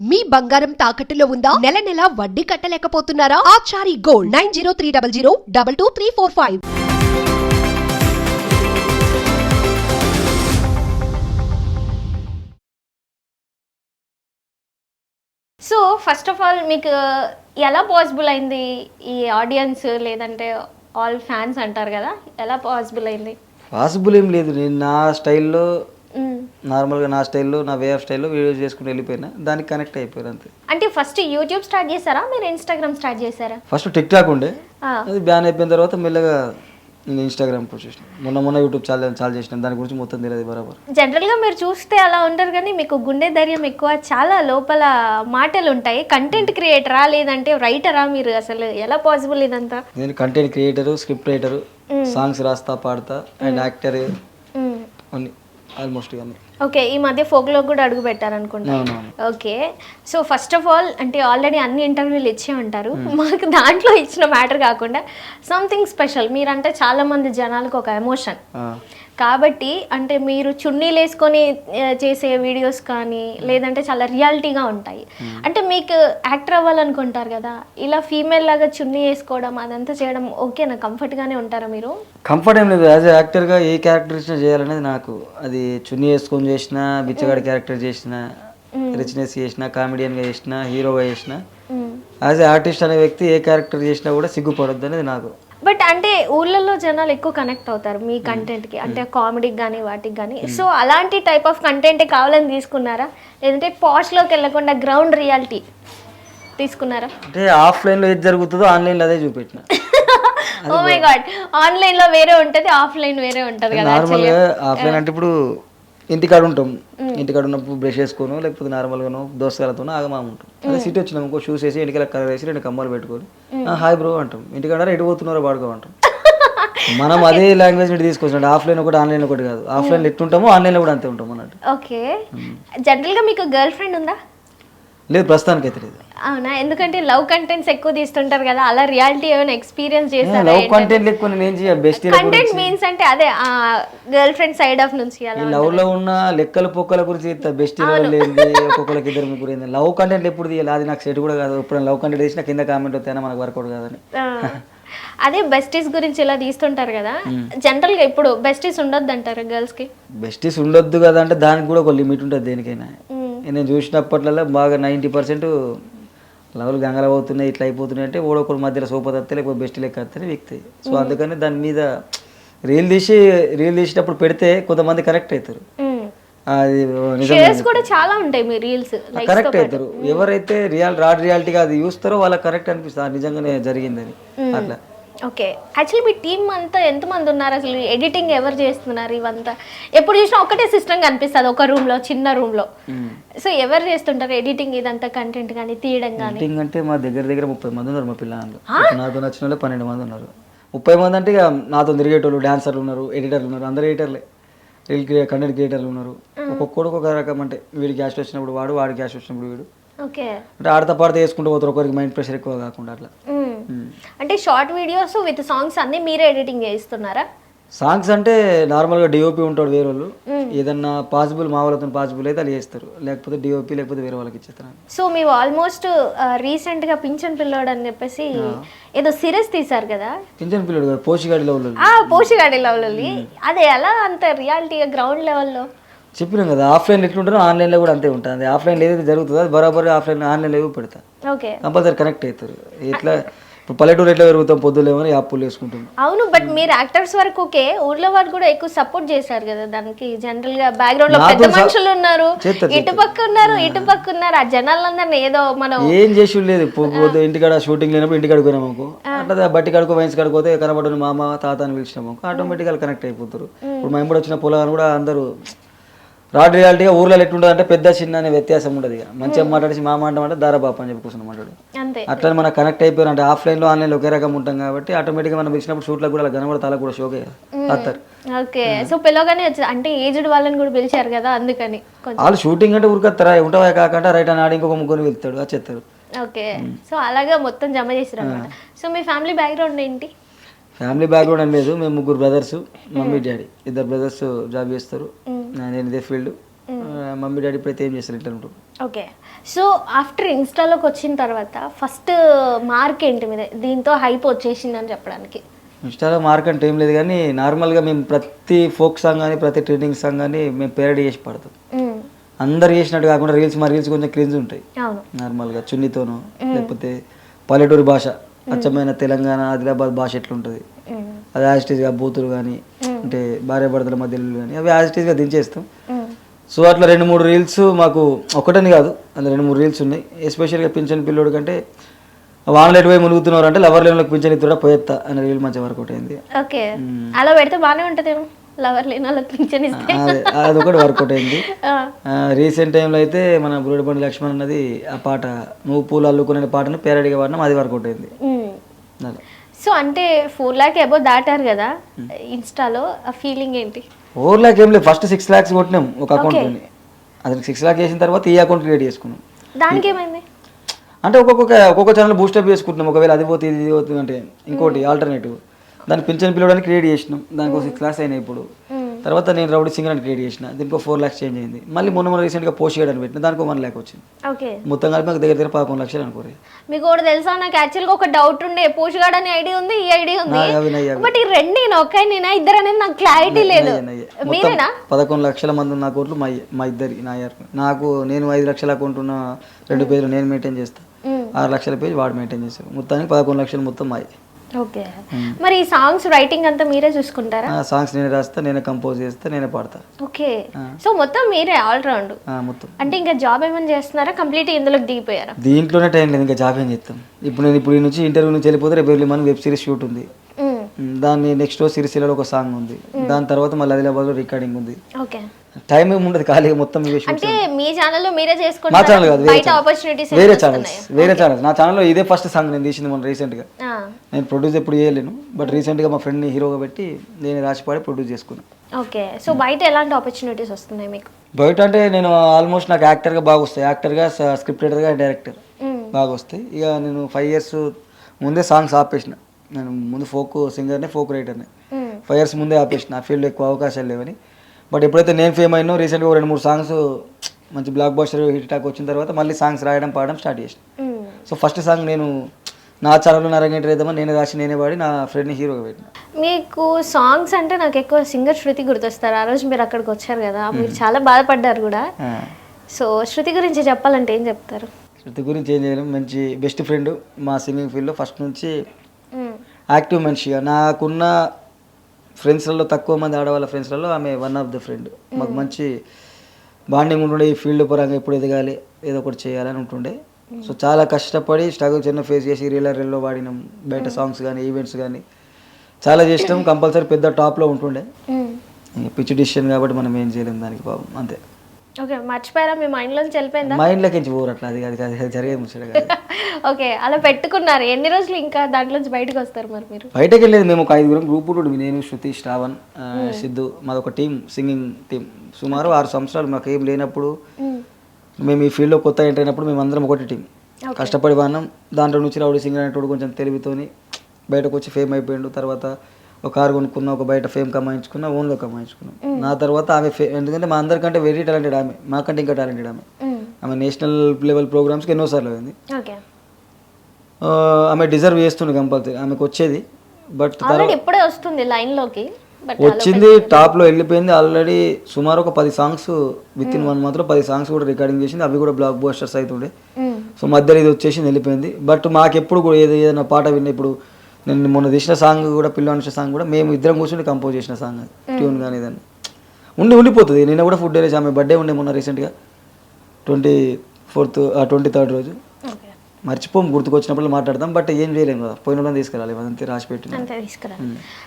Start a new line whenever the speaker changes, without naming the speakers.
మీ బంగారం తాకట్టులో ఉందా? నెల నెల వడ్డీ కట్టలేకపోతున్నారా? Achari gold nine zero three double zero double two three four five.
So first of all మీకు ఎలా పాసిబుల్ అయింది ఈ ఆడియన్స్ లేదంటే ఆల్ ఫ్యాన్స్ అంటారు కదా? ఎలా పాసిబుల్ అయింది?
పాసిబుల్ ఏం లేదు. నేను నా స్టైల్లో. నార్మల్గా నా స్టైల్లో నా వే ఆఫ్ స్టైల్లో వీడియోస్ చేసుకుని వెళ్ళిపోయినా దానికి కనెక్ట్ అయిపోయారు అంతే.
అంటే ఫస్ట్ యూట్యూబ్ స్టార్ట్ చేశారా? మీరు ఇన్స్టాగ్రామ్ స్టార్ట్ చేశారా?
ఫస్ట్ టిక్ టాక్ ఉండే. అది బ్యాన్ అయిపోయిన తర్వాత మెల్లగా నేను ఇన్స్టాగ్రామ్ పోస్ట్ చేసిన. మొన్న మొన్న యూట్యూబ్ చాలా చాలా చేసిన. దాని గురించి మొత్తం తెలియదు బరాబర్.
జనరల్గా మీరు చూస్తే అలా ఉంటారు కానీ మీకు గుండె ధైర్యం ఎక్కువ. చాలా లోపల మాటలు ఉంటాయి. కంటెంట్ క్రియేటరా లేదంటే రైటరా మీరు? అసలు ఎలా పాసిబుల్ ఇదంతా?
నేను content creator script writer songs రాస్తా పాడతా అండ్ యాక్టర్. అన్ని. ఆల్మోస్ట్ ఇవన్నీ.
ఓకే ఈ మధ్య ఫోక్లో కూడా అడుగు పెట్టారనుకుంటా. Okay so first of all అంటే ఆల్రెడీ అన్ని ఇంటర్వ్యూలు ఇచ్చే ఉంటారు. మాకు దాంట్లో ఇచ్చిన మ్యాటర్ కాకుండా సంథింగ్ స్పెషల్. మీరంటే చాలా మంది జనాలకు ఒక ఎమోషన్. కాబట్టి అంటే మీరు చున్నీలు వేసుకొని చేసే వీడియోస్ కానీ లేదంటే చాలా రియాలిటీగా ఉంటాయి. అంటే మీకు యాక్టర్ అవ్వాలనుకుంటారు కదా ఇలా ఫీమేల్ లాగా చున్నీ వేసుకోవడం అదంతా చేయడం ఓకేనా? కంఫర్ట్గానే ఉంటారా మీరు?
కంఫర్ట్ ఏం లేదు. యాజ్ యాక్టర్గా ఏ క్యారెక్టర్ ఇచ్చినా చేయాలనేది నాకు. అది చున్నీ వేసుకొని చేసిన బిచ్చగాడి క్యారెక్టర్ చేసిన రిచ్నెస్ చేసిన కామెడియన్గా చేసిన హీరోగా చేసిన. యాజ్ ఎ ఆర్టిస్ట్ అనే వ్యక్తి ఏ క్యారెక్టర్ చేసినా కూడా సిగ్గుపడొద్దు అనేది నాకు.
బట్ అంటే ఊళ్ళల్లో జనాలు ఎక్కువ కనెక్ట్ అవుతారు మీ కంటెంట్కి. అంటే కామెడీకి కానీ వాటికి కానీ సో అలాంటి టైప్ ఆఫ్ కంటెంట్ కావాలని తీసుకున్నారా? లేదంటే పాష్లోకి వెళ్ళకుండా గ్రౌండ్ రియాలిటీ తీసుకున్నారా?
అంటే ఆఫ్లైన్లో ఏది జరుగుతుందో ఆన్లైన్లో అదే చూపెట్టిన.
ఓ మై గాడ్ ఆన్లైన్లో వేరే ఉంటది ఆఫ్లైన్ వేరే ఉంటది కదా
నార్మల్గా ఆఫ్లైన్ అంటే ఇప్పుడు ఇంటికాడ ఉంటాం ఇంటికాడ ఉన్నప్పుడు బ్రష్ చేసుకోను లేకపోతే నార్మల్గానో దోసకాలతో ఆగమామ ఉంటాం అదే సిటీ వచ్చినాం ఇంకో షూస్ వేసి ఇంటికి కలర్ వేసి రెండు కమ్మలు పెట్టుకొని "ఆ, హాయ్ బ్రో అంటాం. ఇంటికాడ ఎటు పోతున్నారో పాడుకో అంటాం మనం అదే లాంగ్వేజ్ నుండి తీసుకొచ్చినట్టు ఆఫ్లైన్ ఒకటి ఆన్లైన్ ఒకటి కాదు. ఆఫ్లైన్ ఎట్టుంటామో ఆన్లైన్లో కూడా అంతే ఉంటాం అన్నట్టు.
ఓకే. జనరల్గా మీకు గర్ల్ ఫ్రెండ్ ఉందా?
లేదు ప్రస్తుతానికి అయితే లేదు.
అవునా? ఎందుకంటే లవ్ కంటెంట్స్ ఎక్కువ తీస్తుంటారు కదా అలా రియాలిటీ ఏమైనా ఎక్స్పీరియన్స్ చేస్తారా
లవ్ కంటెంట్ ఎక్కువ నేను చేయాలి బెస్ట్
కంటెంట్ మీన్స్ అంటే అదే గర్ల్ ఫ్రెండ్ సైడ్ ఆఫ్ నుంచి అలా
లవ్లో ఉన్న లెక్కల పొక్కల గురించి బెస్ట్ ఏంది ఒక్కొక్కరికి ఇద్దరు ముగ్గురు ఏంది. లవ్ కంటెంట్ ఎప్పుడు తీయాలి? అది నాకు సెట్ కూడా కాదు. ఇప్పుడు లవ్ కంటెంట్ తీసినా కింద కామెంట్ వస్తాయన్నా మనకు వర్కౌట్ కాదని.
అదే బెస్టీస్ గురించి ఇలా తీస్తుంటారు కదా జనరల్గా ఇప్పుడు బెస్టీస్ ఉండొద్దు అంటారు గర్ల్స్కి?
బెస్టీస్ ఉండొద్దు కదా అంటే దానికి కూడా ఒక లిమిట్ ఉంటుంది దేనికైనా. నేను చూసినప్పట్లలో బాగా నైంటీ పర్సెంట్ లవ్లు గంగలు అవుతున్నాయి ఇట్లా అయిపోతున్నాయి అంటే ఓడొకరు మధ్యలో సోప తత్తే లేకపోతే బెస్ట్ లెక్క వస్తేనే వ్యక్తి. సో అందుకని దాని మీద రీల్ తీసి రీల్ తీసేటప్పుడు పెడితే కొంతమంది కరెక్ట్ అవుతారు.
కూడా చాలా ఉంటాయి మీ రీల్స్
కరెక్ట్ అవుతారు. ఎవరైతే రియల్ రాడ్ రియాలిటీగా అది చూస్తారో వాళ్ళకి కరెక్ట్ అనిపిస్తుంది. నిజంగానే జరిగిందని. అట్లా.
ఓకే. యాక్చువల్లీ మీ టీం అంతా ఎంతమంది ఉన్నారు? అసలు ఎడిటింగ్ ఎవరు చేస్తున్నారు ఇవంతా? ఎప్పుడు చూసినా ఒకటే సిస్టమ్ కనిపిస్తుంది ఒక రూమ్లో చిన్న రూమ్లో సో ఎవరు చేస్తుంటారు ఎడిటింగ్ ఇదంతా కంటెంట్ కానీ తీయడం కానీ
ఎడిటింగ్ అంటే మా దగ్గర దగ్గర ముప్పై మంది ఉన్నారు మా పిల్లలు. నాతో నచ్చిన వాళ్ళు పన్నెండు మంది ఉన్నారు. ముప్పై మంది అంటే ఇక నాతో తిరిగేటోళ్ళు డాన్సర్లు ఉన్నారు ఎడిటర్లు ఉన్నారు అందరు ఎడిటర్లే రీల్ క్రియేట్ కంటెంట్ క్రియేటర్లు ఉన్నారు. ఒక్కొక్కడు ఒక రకం అంటే వీడి క్యాష్ వచ్చినప్పుడు వాడు వాడి క్యాష్ వచ్చినప్పుడు వీడు.
ఓకే.
అంటే ఆడతా పాడతా వేసుకుంటూ పోతారు ఒకరికి మైండ్ ప్రెషర్ ఎక్కువ కాకుండా అట్లా.
అంటే షార్ట్ వీడియోస్ విత్ సాంగ్స్ అన్ని మీరే ఎడిటింగ్ చేయిస్తున్నారా?
సాంగ్స్ అంటే నార్మల్గా డిఓపి ఉంటాడు వేరే వాళ్ళు. ఏదన్నా పాసిబుల్ మా వాళ్ళతో పాసిబుల్ అయితే అది చేస్తారు. లేకపోతే డిఓపి లేకపోతే వేరే వాళ్ళకి ఇచ్చేస్తారు.
సో మేము ఆల్మోస్ట్ రీసెంట్గా పింఛన్ పిల్లోడు అని చెప్పేసి ఏదో సిరీస్ తీసారు కదా?
పింఛన్ పిల్లడు కదా పోషిగాడి లెవెల్
పోషిగాడి లెవెల్ అదే ఎలా అంత రియాలిటీగా గ్రౌండ్ లెవెల్లో?
చెప్పినాం కదా ఆఫ్లైన్ ఎట్లుంటారో ఆన్లైన్లో కూడా అంతే ఉంటుంది ఆఫ్లైన్లో ఏదైతే జరుగుతుందో అది బరాబర్ ఆఫ్లైన్ ఆన్లైన్లో పెడతా.
ఓకే.
కంపల్సరీ కనెక్ట్ అవుతారు. ఎట్లా ఇప్పుడు పల్లెటూరు ఎట్లా పెరుగుతాం? పొద్దులేమని యాప్లు వేసుకుంటాం
అవును బట్ మీరు యాక్టర్స్ వరకు ఓకే. ఊర్లో వాళ్ళు కూడా ఎక్కువ సపోర్ట్ చేశారు కదా దానికి. జనరల్గా
బ్యాక్గ్రౌండ్లో
పెద్ద మనుషులు ఉన్నారు. ఇటు పక్క ఉన్నారు ఇటు పక్క ఉన్నారు. ఆ జనాలందరినీ ఏదో మనం
ఏం చేసి లేదు. పొ- పొద్దు ఇంటికాడ షూటింగ్ లేనప్పుడు ఇంటికాడ పోయినాం అనుకో అట్లా బట్టి కడుకో వయసు కడుకోతే కనబడిన మామ తాత అని పిలిచినాం అనుకో ఆటోమేటిక్గా కనెక్ట్ అయిపోతారు. ఇప్పుడు మా ఎంబడి వచ్చిన పొలాన్ని కూడా అందరూ రాడ్ రియాలిటీగా ఊర్లో ఎట్లుంటుంది అంటే పెద్ద చిన్న అనే వ్యత్యాసం ఉండదు ఇక. మంచిగా మాట్లాడేసి మామ అంటామంటే దారాబాప అని చెప్పి కూర్చొని మాట్లాడు. అట్లా మనకు కనెక్ట్ అయిపోయారు అంటే ఆఫ్లైన్లో ఆన్లైన్లో ఒకే రకం ఉంటాం కాబట్టి ఆటోమేటిక్గా మనం పిలిచినప్పుడు షూట్లకు కూడా అలా అలా కూడా షోకే వస్తారు
ఓకే. సో పిలవగానే వచ్చి అంటే ఏజ్డ్ వాళ్ళని కూడా పిలిచారు కదా అందుకని
వాళ్ళు షూటింగ్ అంటే ఊరికొస్తారా ఉంటావా కాకుండా రైట్ అని ఆడి ఇంకొక ముగ్గురు వెళ్తాడు వచ్చేస్తారు
ఓకే. సో అలాగా మొత్తం జమ చేసారు అనమాట సో మీ ఫ్యామిలీ బ్యాక్గ్రౌండ్ ఏంటి?
ఫ్యామిలీ బ్యాక్గ్రౌండ్ అని లేదు. మేము ముగ్గురు బ్రదర్స్ మమ్మీ డాడీ ఇద్దరు బ్రదర్స్ జాబ్ చేస్తారు. నేను ఇదే ఫీల్డ్ మమ్మీ డాడీ ఇప్పుడైతే ఏం చేస్తారు? ఇంట్లో ఉంటారు.
ఓకే. సో ఆఫ్టర్ ఇన్స్టాలోకి వచ్చిన తర్వాత ఫస్ట్ మార్క్ ఏంటి మీద? దీంతో హైప్ వచ్చేసిందని చెప్పడానికి.
ఇన్స్టాలో మార్క్ అంటే ఏం లేదు కానీ నార్మల్గా మేము ప్రతి ఫోక్ సాంగ్ కానీ ప్రతి ట్రెండింగ్ సాంగ్ కానీ మేము పేరడీ చేసి పాడతాం. అందరు చేసినట్టు కాకుండా రీల్స్ మా రీల్స్ కొంచెం క్రింజ్ ఉంటాయి. నార్మల్గా చున్నీతోనో లేకపోతే పల్లెటూరు భాష అచ్చమైన తెలంగాణ ఆదిలాబాద్ భాష ఎట్లుంటుంది. అది యాజిటీస్గా బూతులు కానీ అంటే భార్య భర్తల మధ్యలో కానీ అవి యాజిటీస్గా దించేస్తాం. సో అట్లా రెండు మూడు రీల్స్ మాకు ఒకటని కాదు అందులో రెండు మూడు రీల్స్ ఉన్నాయి. ఎస్పెషల్గా పింఛన్ పిల్లోడు కంటే వానలు ఎటువై మునుగుతున్నారు అంటే లవర్ లేనులకు పింఛన్ ఇస్తుడా పోయేత్తా అనే రీల్ మంచిగా వర్కౌట్ అయింది.
ఓకే. అలా పెడితే బాగానే ఉంటుందేమో లవర్ లేని వాళ్ళకి పింఛన్ ఇస్తే.
అది- అదొకటి వర్కౌట్ అయింది. రీసెంట్ టైంలో అయితే మన బురుడిపండి లక్ష్మణ్ అన్నది ఆ పాట నువ్వు పూలు అల్లుకునే పాటను పేరడిగా పాడినాం అది వర్కౌట్ అయింది. అలా
సో అంటే ఫోర్ ల్యాక్ అబో దాటారు కదా ఇన్స్టాలో ఆ ఫీలింగ్ ఏంటి?
ఫోర్ ల్యాక్ ఏం లేదు ఫస్ట్ సిక్స్ ల్యాక్స్ కొట్టినాం ఒక అకౌంట్లోని అది సిక్స్ ల్యాక్ వేసిన తర్వాత ఈ అకౌంట్ క్రియేట్ చేసుకున్నాం.
దానికి ఏమైంది?
అంటే ఒక్కొక్క ఒక్కొక్క ఛానల్ బూస్టప్ చేసుకుంటున్నాం. ఒకవేళ అది పోతే ఇది పోతుంది అంటే ఇంకోటి ఆల్టర్నేటివ్ దాన్ని పింఛన్ పిలవడానికి క్రియేట్ చేసినాం. దానికి ఒక సిక్స్ ల్యాక్స్ అయినాయి ఇప్పుడు. తర్వాత నేను రౌడీ సింగర్ అని క్రియేట్ చేసిన. దీనికి ఫోర్ ల్యాక్స్ చేంజ్ అయింది. మళ్ళీ మొన్న మొన్న రీసెంట్గా పోస్ట్ చేయడానికి పెట్టిన. దానికి వన్ ల్యాక్ వచ్చింది.
ఓకే.
మొత్తం కలిపి నాకు దగ్గర దగ్గర పదకొండు లక్షలు అనుకోరు
మీకు కూడా తెలుసా? నాకు యాక్చువల్గా ఒక డౌట్ ఉండే. పోషగాడ్ అనే ఐడి ఉంది ఈ ఐడి ఉంది.
నా-.
బట్ ఈ రెండు నేను ఒకే నేనా ఇద్దరు అనేది నాకు క్లారిటీ లేదు. మీరేనా?
పదకొండు లక్షల మంది ఉన్న అకౌంట్లు మా మా ఇద్దరి నా నాకు నేను ఐదు లక్షల అకౌంట్ ఉన్న రెండు పేజీలు నేను మెయింటైన్ చేస్తాను. ఆరు లక్షల పేజ్ వాడు మెయింటైన్ చేస్తాడు మొత్తానికి పదకొండు లక్షలు మొత్తం మాయి.
ఓకే. మరి ఈ సాంగ్స్ రైటింగ్ అంతా మీరే చూసుకుంటారా?
ఆ సాంగ్స్ నేనే రాస్తా నేనే కంపోజ్ చేస్తా నేనే పాడతా.
ఓకే. సో మొత్తం మీరే ఆల్ రౌండ్
మొత్తం.
అంటే ఇంకా జాబ్ ఏమైనా చేస్తున్నారా? కంప్లీట్ ఇందులోకి దిగిపోయారా?
దీంట్లోనే టైం లేదు ఇంకా జాబ్ ఏం చేస్తాం. ఇప్పుడు నేను ఇప్పుడు నుంచి ఇంటర్వ్యూ నుంచి వెళ్ళిపోతే రేపు వెళ్ళి మనం వెబ్ సిరీస్ షూట్ ఉంది. దాన్ని నెక్స్ట్ సిరిసిల్లలో ఒక సాంగ్ ఉంది. దాని తర్వాత మళ్ళీ ఆదిలాబాద్లో రికార్డింగ్ ఉంది.
ఓకే.
టైం ఏమి ఉండదు ఖాళీగా మొత్తం ఇవే
అంటే మీ ఛానల్లో మీరే
మా
చేసుకుంటారా
ఛానల్ కాదు వేరే
బయట ఆపర్చునిటీస్
వేరే ఛానల్స్ వేరే ఛానల్స్ నా ఛానల్లో ఇదే ఫస్ట్ సాంగ్ నేను తీసింది మొన్న రీసెంట్గా నేను ప్రొడ్యూస్ ఎప్పుడు చేయలేను బట్ రీసెంట్గా మా ఫ్రెండ్ని హీరోగా పెట్టి నేను రాసి పాడి ప్రొడ్యూస్ చేసుకున్నాను
ఓకే. సో బయట ఎలాంటి ఆపర్చునిటీస్ వస్తున్నాయి మీకు?
బయట అంటే నేను ఆల్మోస్ట్ నాకు యాక్టర్గా బాగా వస్తాయి. యాక్టర్గా స్క్రిప్ట్ రైటర్గా డైరెక్టర్. బాగా వస్తాయి. ఇక నేను ఫైవ్ ఇయర్స్ ముందే సాంగ్స్ ఆపేసిన. నేను ముందు ఫోక్ సింగర్ని ఫోక్ రైటర్ని. ఫైవ్ ఇయర్స్ ముందే ఆపేసిన ఆ ఫీల్డ్ ఎక్కువ అవకాశాలు లేవని బట్ ఎప్పుడైతే నేను ఫేమ్ అయినో రీసెంట్గా రెండు మూడు సాంగ్స్ మంచి బ్లాక్ బస్టర్ హిట్ టాక్ వచ్చిన తర్వాత మళ్ళీ సాంగ్స్ రాయడం పాడడం స్టార్ట్ చేసిన. సో ఫస్ట్ సాంగ్ నేను నా ఛానల్లో నరంగేట రేద్దామని నేనే రాసి నేనే పాడి నా ఫ్రెండ్ని హీరోగా పెట్టిన
మీకు సాంగ్స్ అంటే నాకు ఎక్కువ సింగర్ శృతి గుర్తొస్తారు ఆ రోజు మీరు అక్కడికి వచ్చారు కదా మీరు చాలా బాధపడ్డారు కూడా. సో శృతి గురించి చెప్పాలంటే ఏం చెప్తారు
శృతి గురించి ఏం చేయలేం మంచి బెస్ట్ ఫ్రెండ్ మా సింగింగ్ ఫీల్డ్లో ఫస్ట్ నుంచి. యాక్టివ్ మనిషిగా. నాకున్న ఫ్రెండ్స్లలో తక్కువ మంది ఆడవాళ్ళ ఫ్రెండ్స్లలో ఆమె వన్ ఆఫ్ ద ఫ్రెండ్. మాకు మంచి బాండింగ్ ఉంటుండే ఈ ఫీల్డ్ పరంగా ఎప్పుడు ఎదగాలి ఏదో ఒకటి చేయాలని ఉంటుండే. సో చాలా కష్టపడి స్ట్రగుల్ చిన్న ఫేస్ చేసి రీలర్ రీల్లో వాడినాం. బయట సాంగ్స్ కానీ ఈవెంట్స్ కానీ చాలా చేసినాం. కంపల్సరీ పెద్ద టాప్లో ఉంటుండే. పిచ్చి డిసిషన్ కాబట్టి మనం ఏం చేయలేం దానికి పాపం. అంతే.
ఓకే మర్చిపోయారా? మీ మైండ్లోంచి వెళ్ళిపోయిందా
మైండ్లోకి నుంచి పోరు అట్లా అది అది అది జరిగేది ముచ్చట కాదు.
ఓకే అలా పెట్టుకున్నారు. ఎన్ని రోజులు ఇంకా దాంట్లోంచి బయటకు వస్తారు మరి మీరు?
బయటకు వెళ్ళేది మేము ఒక ఐదుగురం గ్రూప్ ఉంటుంది నేను శృతి శ్రావణ్ ఆ, సిద్ధు మాదొక టీం సింగింగ్ టీం సుమారు ఆరు సంవత్సరాలు మాకు ఏం లేనప్పుడు
మ్మ్.
మేము ఈ ఫీల్డ్లో కొత్త ఎంటర్ అయినప్పుడు మేము అందరం ఒకటి టీం కష్టపడి వాడినాం దాంట్లో నుంచి రౌడీ సింగర్ అనేటోడు కొంచెం తెలివితోని బయటకు వచ్చి ఫేమ్ అయిపోయిండు. తర్వాత ఒక కారు కొనుక్కున్న ఒక బయట ఫేమ్ కమాయించుకున్న ఓన్గా కమాయించుకున్నాం. నా తర్వాత ఆమె ఎందుకంటే మా అందరికంటే వెరీ టాలెంటెడ్ ఆమె మాకంటే ఇంకా టాలెంటెడ్ ఆమె. ఆమె నేషనల్ లెవెల్ ప్రోగ్రామ్స్కి ఎన్నోసార్లు అయింది ఆమె డిజర్వ్ చేస్తుంది కంపల్సరీ ఆమెకు వచ్చేది బట్
ఇప్పుడే వస్తుంది లైన్లోకి
వచ్చింది టాప్లో వెళ్ళిపోయింది ఆల్రెడీ సుమారు ఒక పది సాంగ్స్ విత్ ఇన్ వన్ మంత్లో పది సాంగ్స్ కూడా రికార్డింగ్ చేసింది అవి కూడా బ్లాక్ బస్టర్స్ అవుతుండే. సో మధ్యలో ఇది వచ్చేసి వెళ్ళిపోయింది. బట్ మాకెప్పుడు కూడా ఏదో ఏదైనా పాట విన్న ఇప్పుడు నేను మొన్న తీసిన సాంగ్ కూడా పిల్లలు సాంగ్ కూడా మేము ఇద్దరం కూర్చొని కంపోజ్ చేసిన సాంగ్ ట్యూన్ కానీ ఏదైనా ఉండి ఉండిపోతుంది. నిన్న కూడా ఫుడ్ డేస్ ఆమె బర్త్డే ఉండే మొన్న రీసెంట్గా ట్వంటీ ఫోర్త్ ట్వంటీ థర్డ్ రోజు. మర్చిపోం గుర్తుకొచ్చినప్పుడు మాట్లాడదాం బట్ ఏం చేయలేము కదా. పోయిన వాళ్ళని తీసుకెళ్ళాలి అదంతే రాసి పెట్టిన.
అంతే తీసుకురా